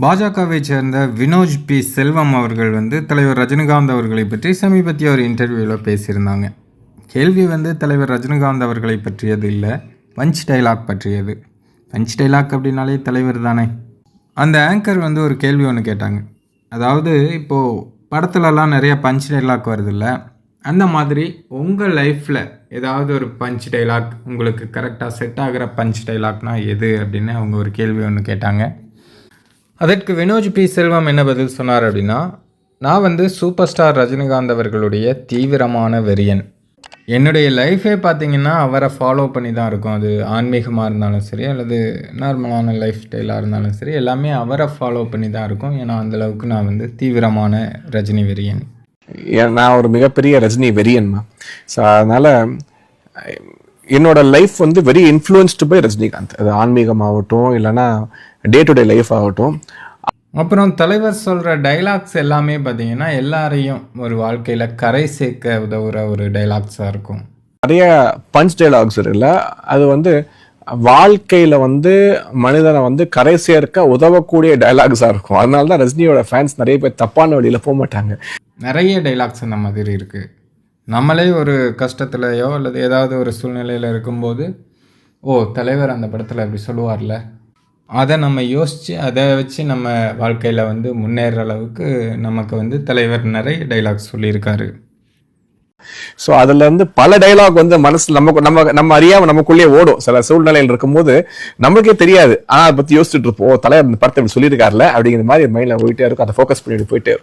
பாஜகவை சேர்ந்த வினோஜ் பி. செல்வம் அவர்கள் வந்து தலைவர் ரஜினிகாந்த் அவர்களை பற்றி சமீபத்திய ஒரு இன்டர்வியூவில் பேசியிருந்தாங்க. கேள்வி வந்து தலைவர் ரஜினிகாந்த் அவர்களை பற்றியது இல்லை பஞ்ச் டைலாக் பற்றியது. பஞ்ச் டைலாக் அப்படின்னாலே தலைவர் தானே. அந்த ஆங்கர் வந்து ஒரு கேள்வி ஒன்று கேட்டாங்க. அதாவது இப்போது படத்துலலாம் நிறைய பஞ்ச் டைலாக் வருதில்ல அந்த மாதிரி உங்கள் லைஃப்பில் ஏதாவது ஒரு பஞ்ச் டைலாக் உங்களுக்கு கரெக்டாக செட் ஆகிற பஞ்ச் டைலாக்னால் எது அப்படின்னு அவங்க ஒரு கேள்வி ஒன்று கேட்டாங்க. அதற்கு வினோஜ் பி. செல்வம் என்ன பதில் சொன்னார் அப்படின்னா நான் வந்து சூப்பர் ஸ்டார் ரஜினிகாந்த் அவர்களுடைய தீவிரமான வெறியன். என்னுடைய லைஃபே பார்த்தீங்கன்னா அவரை ஃபாலோ பண்ணி தான் இருக்கும். அது ஆன்மீகமாக இருந்தாலும் சரி அல்லது நார்மலான லைஃப் ஸ்டைலாக இருந்தாலும் சரி எல்லாமே அவரை ஃபாலோ பண்ணி தான் இருக்கும். ஏன்னா அந்தளவுக்கு நான் வந்து தீவிரமான ரஜினி வெறியன். நான் ஒரு மிகப்பெரிய ரஜினி வெறியன்மா ஸோ அதனால் என்னோட லைஃப் வந்து வெரி இன்ஃப்ளூயன்ஸ்டு பை ரஜினிகாந்த். அது ஆன்மீகமாகட்டும் இல்லைன்னா டே டு டே லைஃப் ஆகட்டும். அப்புறம் தலைவர் சொல்கிற டைலாக்ஸ் எல்லாமே பார்த்தீங்கன்னா எல்லாரையும் ஒரு வாழ்க்கையில் கரை சேர்க்க உதவுற ஒரு டைலாக்ஸாக இருக்கும். நிறைய பஞ்ச் டைலாக்ஸ் இருக்குல்ல அது வந்து வாழ்க்கையில வந்து மனிதனை வந்து கரை சேர்க்க உதவக்கூடிய டைலாக்ஸாக இருக்கும். அதனால தான் ரஜினியோட ஃபேன்ஸ் நிறைய பேர் தப்பான வழியில போக மாட்டாங்க. நிறைய டைலாக்ஸ் அந்த மாதிரி இருக்குது நம்மளே ஒரு கஷ்டத்துலையோ அல்லது ஏதாவது ஒரு சூழ்நிலையில் இருக்கும்போது ஓ தலைவர் அந்த படத்தில் அப்படி சொல்லுவார்ல. அதை நம்ம யோசித்து அதை வச்சு நம்ம வாழ்க்கையில் வந்து முன்னேற அளவுக்கு நமக்கு வந்து தலைவர் நிறைய டைலாக்ஸ் சொல்லியிருக்காரு. ஸோ அதில் வந்து பல டைலாக் வந்து மனசில் நம்ம நம்ம நம்ம அறியாமல் நமக்குள்ளேயே ஓடும். சில சூழ்நிலையில் இருக்கும்போது நமக்கே தெரியாது. ஆனால் அதை பற்றி யோசிச்சுட்டு இருப்போம். தலைவர் இந்த படத்தை இப்படி சொல்லியிருக்காருல அப்படிங்கிற மாதிரி மைண்டில் போயிட்டே இருக்கும். அதை ஃபோக்கஸ் பண்ணிட்டு போயிட்டே இருக்கும்